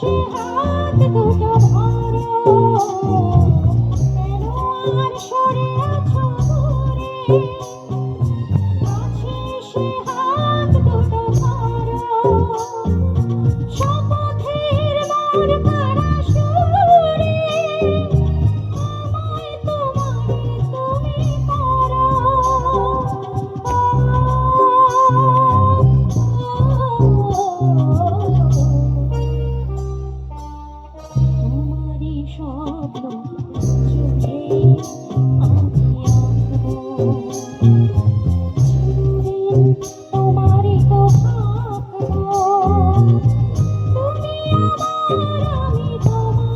Thank you. স্বপ্ন তোমারই তো তুমি আমার আমি তোমার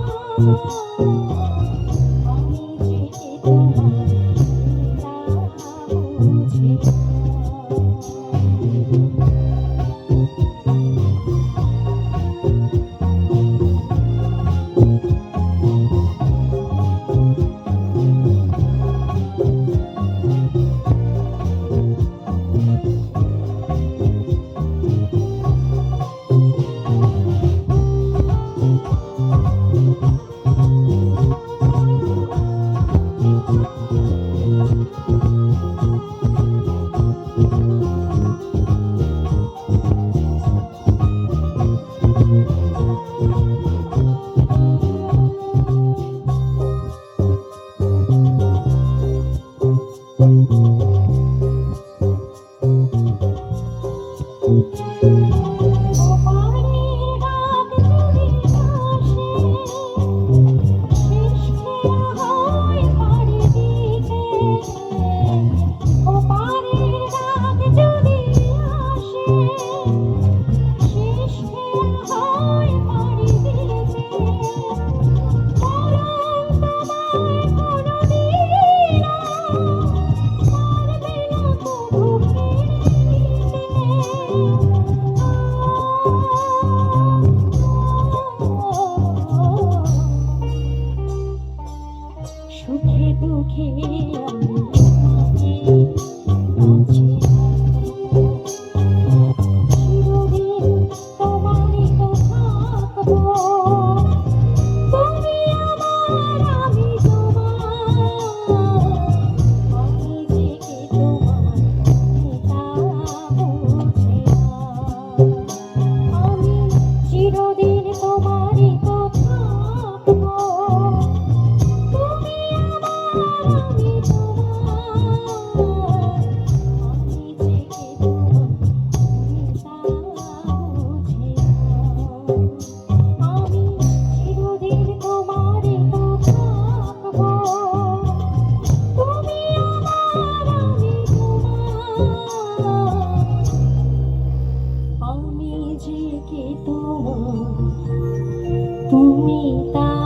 止まりと Mình